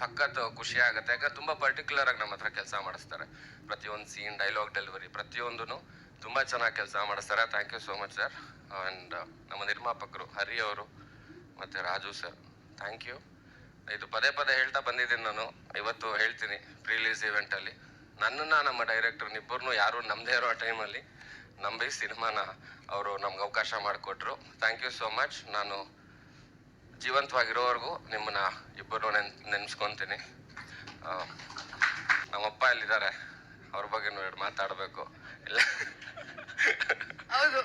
ಸಖತ್ ಖುಷಿ ಆಗುತ್ತೆ ಯಾಕಂದ್ರೆ ತುಂಬ ಪರ್ಟಿಕ್ಯುಲರ್ ಆಗಿ ನಮ್ಮ ಹತ್ರ ಕೆಲಸ ಮಾಡಿಸ್ತಾರೆ. ಪ್ರತಿಯೊಂದು ಸೀನ್ ಡೈಲಾಗ್ ಡೆಲಿವರಿ ಪ್ರತಿಯೊಂದೂ ತುಂಬ ಚೆನ್ನಾಗಿ ಕೆಲಸ ಮಾಡಿಸ್ತಾರೆ. Thank you so much sir and ನಮ್ಮ ನಿರ್ಮಾಪಕರು ಹರಿ ಅವರು ಮತ್ತು ರಾಜು ಸರ್ ಥ್ಯಾಂಕ್ ಯು ಇದು ಪದೇ ಪದೇ ಹೇಳ್ತಾ ಬಂದಿದ್ದೀನಿ ನಾನು. ಇವತ್ತು ಹೇಳ್ತೀನಿ ಪ್ರೀಲೀಸ್ ಇವೆಂಟಲ್ಲಿ ನನ್ನನ್ನು ನಮ್ಮ ಡೈರೆಕ್ಟರ್ ಇಬ್ಬರನ್ನೂ ಯಾರು ನಮ್ಮದೇ ಇರೋ ಟೈಮಲ್ಲಿ ನಂಬಿ ಸಿನಿಮಾನ ಅವರು ನಮ್ಗೆ ಅವಕಾಶ ಮಾಡಿಕೊಟ್ರು. ಥ್ಯಾಂಕ್ ಯು ಸೋ ಮಚ್ ನಾನು ಜೀವಂತವಾಗಿರೋವರೆಗೂ ನಿಮ್ಮನ್ನ ಇಬ್ಬರು ನೆನ್ ನೆನೆಸ್ಕೊತೀನಿ. ನಮ್ಮಪ್ಪ ಎಲ್ಲಿದ್ದಾರೆ? ಅವ್ರ ಬಗ್ಗೆ ಎರಡು ಮಾತಾಡಬೇಕು. ಇಲ್ಲ ಹೌದು.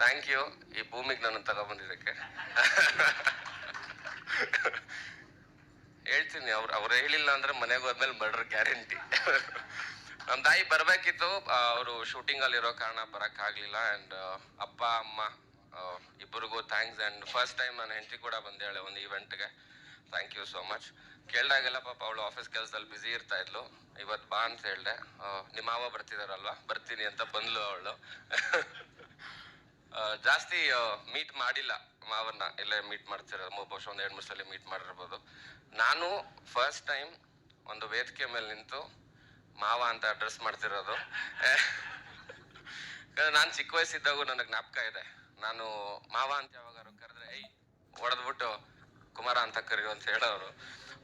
ಥ್ಯಾಂಕ್ ಯು ಈ ಭೂಮಿಗೆ ನನ್ನ ತಗೊಬಂದಿದ್ದಕ್ಕೆ. ಹೇಳ್ತೀನಿ ಅವ್ರು ಅವ್ರು ಹೇಳಿಲ್ಲ ಅಂದ್ರೆ ಮನೆಗೆ ಹೋದ್ಮೇಲೆ ಮರ್ಡರ್ ಗ್ಯಾರಂಟಿ ನಮ್ಮ ತಾಯಿ ಬರಬೇಕಿತ್ತು. ಅವರು ಶೂಟಿಂಗ್ ಅಲ್ಲಿ ಇರೋ ಕಾರಣ ಬರೋಕ್ಕಾಗಲಿಲ್ಲ. ಆ್ಯಂಡ್ ಅಂಡ್ ಅಪ್ಪ ಅಮ್ಮ ಇಬ್ಬರಿಗೂ ಥ್ಯಾಂಕ್ಸ್ ಅಂಡ್ ಫಸ್ಟ್ ಟೈಮ್ ನಾನು ಹೆಂಡತಿ ಕೂಡ ಬಂದೇಳೆ ಒಂದು ಈವೆಂಟ್ಗೆ ಥ್ಯಾಂಕ್ ಯು ಸೋ ಮಚ್ ಕೇಳಿದಾಗೆಲ್ಲ ಪಾಪ ಅವಳು ಆಫೀಸ್ ಕೆಲಸದಲ್ಲಿ ಬ್ಯುಸಿ ಇರ್ತಾ ಇದ್ಲು. ಇವತ್ತು ಬಾ ಅಂತ ಹೇಳಿದೆ. ನಿಮ್ಮ ಮಾವ ಬರ್ತಿದಾರಲ್ವಾ? ಬರ್ತೀನಿ ಅಂತ ಬಂದ್ಲು ಅವಳು. ಜಾಸ್ತಿ ಮೀಟ್ ಮಾಡಿಲ್ಲ ಮಾವನ್ನ. ಇಲ್ಲೇ ಮೀಟ್ ಮಾಡ್ತಿರೋದು, ಮೂರು ಬಹುಶಃ ಒಂದು ಎರಡು ಮೂರು ಸಲ ಮೀಟ್ ಮಾಡಿರ್ಬೋದು. ನಾನು ಫಸ್ಟ್ ಟೈಮ್ ಒಂದು ವೇದಿಕೆ ಮೇಲೆ ನಿಂತು ಮಾವ ಅಂತ ಅಡ್ರೆಸ್ ಮಾಡ್ತಿರೋದು. ನಾನು ಚಿಕ್ಕ ವಯಸ್ಸಿದ್ದಾಗೂ ನನಗೆ ಜ್ಞಾಪಕ ಇದೆ. ನಾನು ಮಾವ ಅಂತ ಯಾವಾಗಾರು ಕರೆದ್ರೆ ಏಯ್ ಹೊಡೆದ್ಬಿಟ್ಟು ಕುಮಾರ ಅಂತ ಕರೆಯು ಅಂತ ಹೇಳೋರು.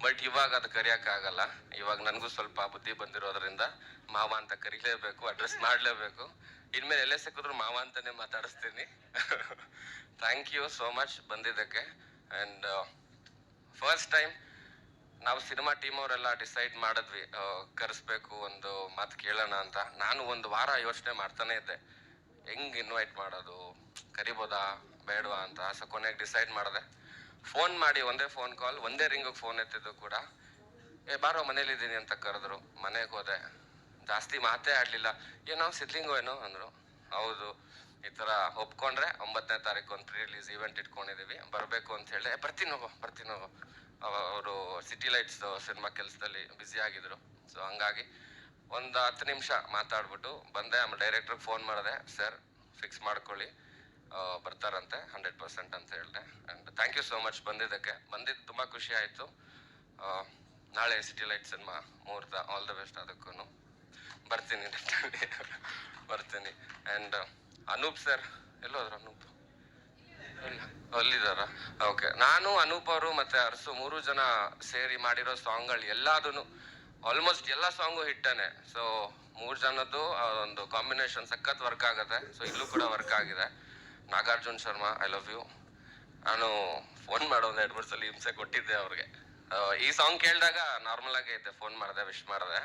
ಬಟ್ ಇವಾಗ ಅದು ಕರೆಯೋಕ್ಕಾಗಲ್ಲ. ಇವಾಗ ನನಗೂ ಸ್ವಲ್ಪ ಬುದ್ಧಿ ಬಂದಿರೋದ್ರಿಂದ ಮಾವ ಅಂತ ಕರೀಲೇಬೇಕು ಅಡ್ರೆಸ್ ಮಾಡಲೇಬೇಕು. ಇನ್ಮೇಲೆ ಎಲ್ಲೇ ಸಿಕ್ಕಿದ್ರು ಮಾವ ಅಂತಾನೆ ಮಾತಾಡಿಸ್ತೀನಿ. ಥ್ಯಾಂಕ್ ಯು ಸೋ ಮಚ್ ಬಂದಿದ್ದಕ್ಕೆ. ಆ್ಯಂಡ್ ಫಸ್ಟ್ ಟೈಮ್ ನಾವು ಸಿನಿಮಾ ಟೀಮ್ ಅವರೆಲ್ಲ ಡಿಸೈಡ್ ಮಾಡಿದ್ವಿ ಆ, ಕರೆಸ್ಬೇಕು ಒಂದು ಮಾತು ಕೇಳೋಣ ಅಂತ. ನಾನು ಒಂದು ವಾರ ಯೋಚನೆ ಮಾಡ್ತಾನೆ ಇದ್ದೆ. ಹೆಂಗ್ ಇನ್ವೈಟ್ ಮಾಡೋದು? ಕರಿಬೋದಾ? ಬೇಡವಾ ಅಂತ ಸೊ ಕೊನೆಗೆ ಡಿಸೈಡ್ ಮಾಡಿದೆ. ಫೋನ್ ಮಾಡಿ ಒಂದೇ ಫೋನ್ ಕಾಲ್ ಒಂದೇ ರಿಂಗಿಗೆ ಫೋನ್ ಎತ್ತಿದ್ದು ಕೂಡ ಏ ಬಾರೋ ಮನೇಲಿದ್ದೀನಿ ಅಂತ ಕರೆದ್ರು. ಮನೆಗೆ ಹೋದೆ. ಜಾಸ್ತಿ ಮಾತೇ ಆಡ್ಲಿಲ್ಲ. ಏನೋ ಸಿದ್ಲಿಂಗು ಏನೋ? ಅಂದ್ರು. ಹೌದು ಈ ತರ ಒಪ್ಕೊಂಡ್ರೆ ಒಂಬತ್ತನೇ ತಾರೀಕು ಒಂದು ಪ್ರೀ ರಿಲೀಸ್ ಈವೆಂಟ್ ಇಟ್ಕೊಂಡಿದೀವಿ. ಬರಬೇಕು ಅಂತ ಹೇಳಿ "ಏ, ಬರ್ತೀನಿ ಹೋಗೋ ಬರ್ತೀನಿ ಹೋಗೋ. ಅವರು ಸಿಟಿ ಲೈಟ್ಸ್ ಸಿನಿಮಾ ಕೆಲಸದಲ್ಲಿ ಬ್ಯುಸಿ ಆಗಿದ್ರು. ಸೊ ಹಂಗಾಗಿ ಒಂದು ಹತ್ತು ನಿಮಿಷ ಮಾತಾಡ್ಬಿಟ್ಟು ಬಂದೆ, ಆಮೇಲೆ ಡೈರೆಕ್ಟ್ರಿಗೆ ಫೋನ್ ಮಾಡಿದೆ, ಸರ್ ಫಿಕ್ಸ್ ಮಾಡ್ಕೊಳ್ಳಿ. ಬರ್ತಾರಂತೆ ಹಂಡ್ರೆಡ್ ಪರ್ಸೆಂಟ್ ಅಂತ ಹೇಳಿದೆ. And thank you so much ಬಂದಿದ್ದಕ್ಕೆ. ಬಂದಿದ್ದು ತುಂಬ ಖುಷಿ ಆಯಿತು. ನಾಳೆ ಸಿಟಿ ಲೈಟ್ ಸಿನಿಮಾ ಮುಹೂರ್ತ ಆಲ್ ದ ಬೆಸ್ಟ್ ಅದಕ್ಕೂ ಬರ್ತೀನಿ. ಬರ್ತೀನಿ. ಆ್ಯಂಡ್ ಅನೂಪ್ ಸರ್ ಎಲ್ಲೋದ್ರು ಅನೂಪ್? ಅಲ್ಲಿದಾರ ಓಕೆ ನಾನು, ಅನೂಪ್ ಅವರು ಮತ್ತೆ ಅರಸು ಮೂರು ಜನ ಸೇರಿ ಮಾಡಿರೋ ಸಾಂಗ್ಗಳು ಎಲ್ಲಾದೂ ಆಲ್ಮೋಸ್ಟ್ ಎಲ್ಲ ಸಾಂಗು ಹಿಟ್ಟನೆ ಸೊ ಮೂರು ಜನದ್ದು ಒಂದು ಕಾಂಬಿನೇಷನ್ ಸಖತ್ ವರ್ಕ್ ಆಗುತ್ತೆ. ಸೊ ಇಲ್ಲೂ ಕೂಡ ವರ್ಕ್ ಆಗಿದೆ. Nagarjun Sharma I love you ನಾನು ಫೋನ್ ಮಾಡೋ ಒಂದು ಎರಡು ಮೂರು ಸಲ ಹಿಂಸೆ ಕೊಟ್ಟಿದ್ದೆ ಅವ್ರಿಗೆ. ಈ ಸಾಂಗ್ ಕೇಳಿದಾಗ ನಾರ್ಮಲ್ ಆಗಿ ಐತೆ. ಫೋನ್ ಮಾಡಿದೆ ವಿಶ್ ಮಾಡಿದೆ.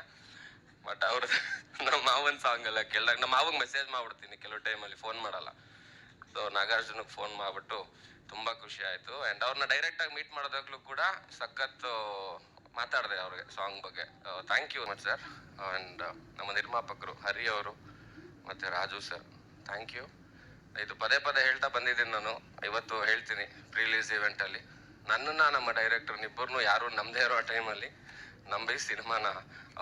ಬಟ್ ಅವ್ರದ್ದು ನಮ್ಮ ಮಾವನ ಸಾಂಗ್ ಎಲ್ಲ ಕೇಳಿದಾಗ, ನಮ್ಮ ಮಾವಂಗೆ ಮೆಸೇಜ್ ಮಾಡ್ಬಿಡ್ತೀನಿ. ಕೆಲವು ಟೈಮಲ್ಲಿ ಫೋನ್ ಮಾಡಲ್ಲ. ಸೊ ನಾಗಾರ್ಜುನಿಗೆ ಫೋನ್ ಮಾಡಿಬಿಟ್ಟು ತುಂಬಾ ಖುಷಿ ಆಯಿತು. ಅಂಡ್ ಅವ್ರನ್ನ ಡೈರೆಕ್ಟ್ ಆಗಿ ಮೀಟ್ ಮಾಡೋದಾಗ್ಲೂ ಕೂಡ ಸಖತ್ ಮಾತಾಡಿದೆ ಅವ್ರಿಗೆ ಸಾಂಗ್ ಬಗ್ಗೆ. Thank you much sir and ನಮ್ಮ ನಿರ್ಮಾಪಕರು ಹರಿ ಅವರು ಮತ್ತೆ ರಾಜು ಸರ್ ಥ್ಯಾಂಕ್ ಯು ಇದು ಪದೇ ಪದೇ ಹೇಳ್ತಾ ಬಂದಿದ್ದೀನಿ ನಾನು. ಇವತ್ತು ಹೇಳ್ತೀನಿ ಪ್ರೀಲೀಸ್ ಇವೆಂಟಲ್ಲಿ ನನ್ನನ್ನ ನಮ್ಮ ಡೈರೆಕ್ಟರ್ ಇಬ್ಬರನ್ನು ಯಾರು ನಮ್ಮದೇ ಇರೋ ಟೈಮಲ್ಲಿ ನಂಬಿ ಸಿನಿಮಾನ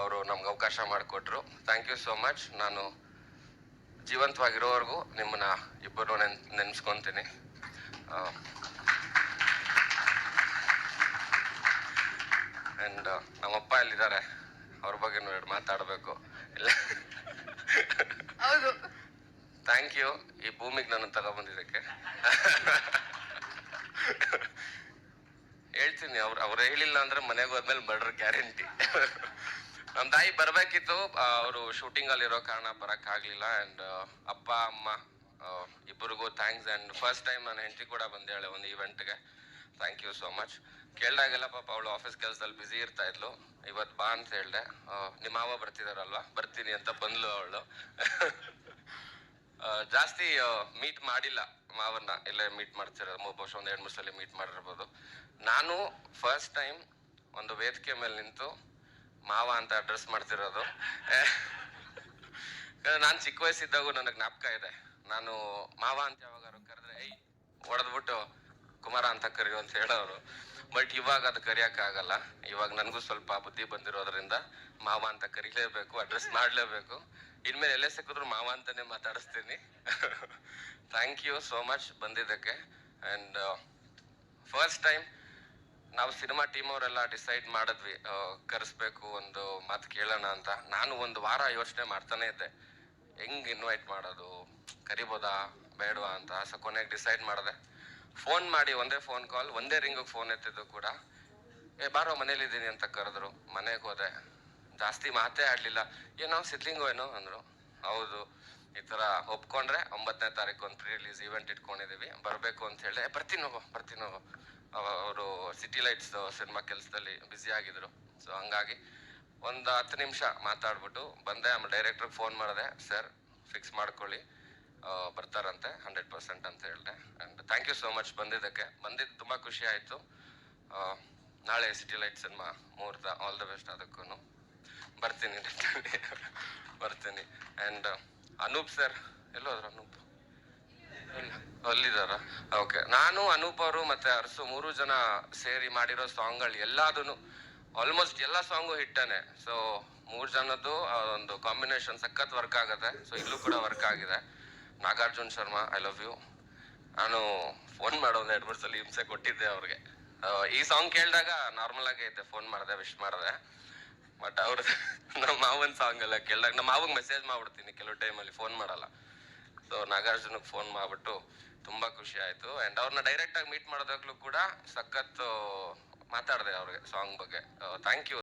ಅವರು ನಮ್ಗೆ ಅವಕಾಶ ಮಾಡಿಕೊಟ್ರು. ಥ್ಯಾಂಕ್ ಯು ಸೋ ಮಚ್ ನಾನು ಜೀವಂತವಾಗಿರೋವರೆಗೂ ನಿಮ್ಮನ್ನ ಇಬ್ಬರು ನೆನ್, ನೆನೆಸ್ಕೊತೀನಿ. ಆ್ಯಂಡ್ ನಮ್ಮಪ್ಪ ಎಲ್ಲಿದ್ದಾರೆ? ಅವ್ರ ಬಗ್ಗೆ ಎರಡು ಮಾತಾಡಬೇಕು. ಇಲ್ಲ. ಹೌದು. ಥ್ಯಾಂಕ್ ಯು ಈ ಭೂಮಿಗೆ ನನ್ನ ತಗೊಬಂದಿದ್ದಕ್ಕೆ. ಹೇಳ್ತೀನಿ ಅವ್ರು ಅವ್ರು ಹೇಳಿಲ್ಲ ಅಂದ್ರೆ ಮನೆಗೆ ಹೋದ್ಮೇಲೆ ಬರ್ಡ್ರ್ ಗ್ಯಾರಂಟಿ ನಮ್ಮ ತಾಯಿ ಬರಬೇಕಿತ್ತು. ಅವರು ಶೂಟಿಂಗ್ ಅಲ್ಲಿ ಇರೋ ಕಾರಣ ಬರಕ್ ಆಗ್ಲಿಲ್ಲ ಅಂಡ್ ಅಪ್ಪ ಅಮ್ಮ ಇಬ್ಬರಿಗೂ ಥ್ಯಾಂಕ್ಸ್ ಅಂಡ್ ಫಸ್ಟ್ ಟೈಮ್ ನಾನು ಹೆಂಡತಿ ಕೂಡ ಬಂದೇಳೆ ಒಂದು ಇವೆಂಟ್ಗೆ ಥ್ಯಾಂಕ್ ಯು ಸೋ ಮಚ್ ಕೇಳ್ದಾಗೆಲ್ಲ ಪಾಪ ಅವಳು ಆಫೀಸ್ ಕೆಲಸದಲ್ಲಿ ಬ್ಯುಸಿ ಇರ್ತಾ ಇದ್ಲು. ಇವತ್ತು ಬಾ ಅಂತ ಹೇಳ್ದೆ. ನಿಮ್ಮ ಮಾವ ಬರ್ತಿದಾರಲ್ವಾ? ಬರ್ತೀನಿ ಅಂತ ಬಂದ್ಲು ಅವಳು. ಜಾಸ್ತಿ ಮೀಟ್ ಮಾಡಿಲ್ಲ ಮಾವನ್ನ. ಇಲ್ಲೇ ಮೀಟ್ ಮಾಡ್ತಿರೋದು ಮೂ- ಬಹುಶಃ ಒಂದು ಎರಡು ಮೂರು ಸಲ ಮೀಟ್ ಮಾಡಿರ್ಬೋದು. ನಾನು ಫಸ್ಟ್ ಟೈಮ್ ಒಂದು ವೇದಿಕೆ ಮೇಲೆ ನಿಂತು ಮಾವ ಅಂತ ಅಡ್ರೆಸ್ ಮಾಡ್ತಿರೋದು. ನಾನು ಚಿಕ್ಕ ವಯಸ್ಸಿದ್ದಾಗೂ ನನಗೆ ಜ್ಞಾಪಕ ಇದೆ. ನಾನು ಮಾವ ಅಂತ ಯಾವಾಗಾರು ಕರೆದ್ರೆ, ಏಯ್, ಹೊಡೆದ್ಬಿಟ್ಟು ಕುಮಾರ ಅಂತ ಕರೆಯು ಅಂತ ಹೇಳೋರು. ಬಟ್ ಇವಾಗ ಅದು ಆಗಲ್ಲ. ಇವಾಗ ನನಗೂ ಸ್ವಲ್ಪ ಬುದ್ಧಿ ಬಂದಿರೋದ್ರಿಂದ ಮಾವ ಅಂತ ಕರೀಲೇಬೇಕು ಅಡ್ರೆಸ್ ಮಾಡಲೇಬೇಕು. ಇನ್ಮೇಲೆ ಎಲ್ಲೇ ಸಿಕ್ಕಿದ್ರು ಮಾವ ಅಂತಾನೆ ಮಾತಾಡಿಸ್ತೀನಿ. ಥ್ಯಾಂಕ್ ಯು ಸೋ ಮಚ್ ಬಂದಿದ್ದಕ್ಕೆ. ಆ್ಯಂಡ್ ಫಸ್ಟ್ ಟೈಮ್ ನಾವು ಸಿನಿಮಾ ಟೀಮ್ ಅವರೆಲ್ಲ ಡಿಸೈಡ್ ಮಾಡಿದ್ವಿ ಕರೆಸ್ಬೇಕು ಒಂದು ಮಾತು ಕೇಳೋಣ ಅಂತ. ನಾನು ಒಂದು ವಾರ ಯೋಚನೆ ಮಾಡ್ತಾನೆ ಇದ್ದೆ. ಹೆಂಗ್ ಇನ್ವೈಟ್ ಮಾಡೋದು? ಕರಿಬೋದಾ? ಬೇಡವಾ ಅಂತ. ಸೊ ಕೊನೆಗೆ ಡಿಸೈಡ್ ಮಾಡಿದೆ. ಫೋನ್ ಮಾಡಿ ಒಂದೇ ಫೋನ್ ಕಾಲ್ ಒಂದೇ ರಿಂಗಿಗೆ ಫೋನ್ ಎತ್ತಿದ್ದು ಕೂಡ ಏ ಬಾರೋ ಮನೇಲಿದ್ದೀನಿ ಅಂತ ಕರೆದ್ರು. ಮನೆಗೆ ಹೋದೆ. ಜಾಸ್ತಿ ಮಾತೇ ಆಡ್ಲಿಲ್ಲ. ಏನೋ ಸಿದ್ಲಿಂಗೋ ಏನೋ? ಅಂದ್ರು. ಹೌದು. ಈ ತರ ಒಪ್ಕೊಂಡ್ರೆ ಒಂಬತ್ತನೇ ತಾರೀಕು ಒಂದು ಪ್ರೀ ರಿಲೀಸ್ ಈವೆಂಟ್ ಇಟ್ಕೊಂಡಿದೀವಿ. ಬರಬೇಕು ಅಂತ ಹೇಳಿ "ಏ, ಬರ್ತೀನಿ ಹೋಗೋ ಬರ್ತೀನಿ ಹೋಗೋ. ಅವರು ಸಿಟಿ ಲೈಟ್ಸ್ ಸಿನಿಮಾ ಕೆಲಸದಲ್ಲಿ ಬ್ಯುಸಿ ಆಗಿದ್ರು. ಸೊ ಹಂಗಾಗಿ ಒಂದು ಹತ್ತು ನಿಮಿಷ ಮಾತಾಡ್ಬಿಟ್ಟು ಬಂದೆ. ಆಮೇಲೆ ಡೈರೆಕ್ಟ್ರಿಗೆ ಫೋನ್ ಮಾಡಿದೆ ಸರ್ ಫಿಕ್ಸ್ ಮಾಡ್ಕೊಳ್ಳಿ. ಬರ್ತಾರಂತೆ ಹಂಡ್ರೆಡ್ ಪರ್ಸೆಂಟ್ ಅಂತ ಹೇಳಿದೆ. ಥ್ಯಾಂಕ್ ಯು ಸೋ ಮಚ್ ಬಂದಿದ್ದಕ್ಕೆ. ಬಂದಿದ್ದು ತುಂಬ ಖುಷಿ ಆಯಿತು. ನಾಳೆ ಸಿಟಿ ಲೈಟ್ ಸಿನಿಮಾ ಮುಹೂರ್ತ ಆಲ್ ದ ಬೆಸ್ಟ್ ಅದಕ್ಕೂ ಬರ್ತೀನಿ ಬರ್ತೀನಿ. ಆ್ಯಂಡ್ ಅನೂಪ್ ಸರ್ ಎಲ್ಲೋದ್ರು ಅನೂಪ್ ಅಲ್ಲಿದಾರ ಓಕೆ ನಾನು ಅನೂಪ್ ಅವರು ಮತ್ತೆ ಅರಸು ಮೂರು ಜನ ಸೇರಿ ಮಾಡಿರೋ ಸಾಂಗ್ಗಳು ಎಲ್ಲದೂ ಆಲ್ಮೋಸ್ಟ್ ಎಲ್ಲ ಸಾಂಗು ಹಿಟ್ಟನೆ. ಸೊ ಮೂರು ಜನದ್ದು ಒಂದು ಕಾಂಬಿನೇಷನ್ ಸಖತ್ ವರ್ಕ್ ಆಗುತ್ತೆ. ಸೊ ಇಲ್ಲೂ ಕೂಡ ವರ್ಕ್ ಆಗಿದೆ. Nagarjun Sharma I love you ನಾನು ಫೋನ್ ಮಾಡೋ ಒಂದು ಎರಡು ಮೂರು ಸಲ ಹಿಂಸೆ ಕೊಟ್ಟಿದ್ದೆ ಅವ್ರಿಗೆ. ಈ ಸಾಂಗ್ ಕೇಳಿದಾಗ ನಾರ್ಮಲ್ ಆಗೇ ಇದ್ದೆ ಫೋನ್ ಮಾಡಿದೆ ವಿಶ್ ಮಾಡಿದೆ. ಬಟ್ ಅವ್ರ ನಮ್ಮ ಮಾವನ್ ಸಾಂಗ್ ಎಲ್ಲ ಕೇಳಿದಾಗ, ನಮ್ಮ ಮಾವಂಗ್ ಮೆಸೇಜ್ ಮಾಡ್ಬಿಡ್ತೀನಿ ಕೆಲವು ಟೈಮಲ್ಲಿ ಫೋನ್ ಮಾಡಲ್ಲ. ಸೊ ನಾಗಾರ್ಜುನಗೆ ಫೋನ್ ಮಾಡ್ಬಿಟ್ಟು ತುಂಬಾ ಖುಷಿ ಆಯ್ತು. ಅಂಡ್ ಅವ್ರನ್ನ ಡೈರೆಕ್ಟಾಗಿ ಮೀಟ್ ಮಾಡೋದಾಗ್ಲೂ ಕೂಡ ಸಖತ್ತು ಮಾತಾಡಿದೆ ಅವ್ರಿಗೆ ಸಾಂಗ್ ಬಗ್ಗೆ. Thank you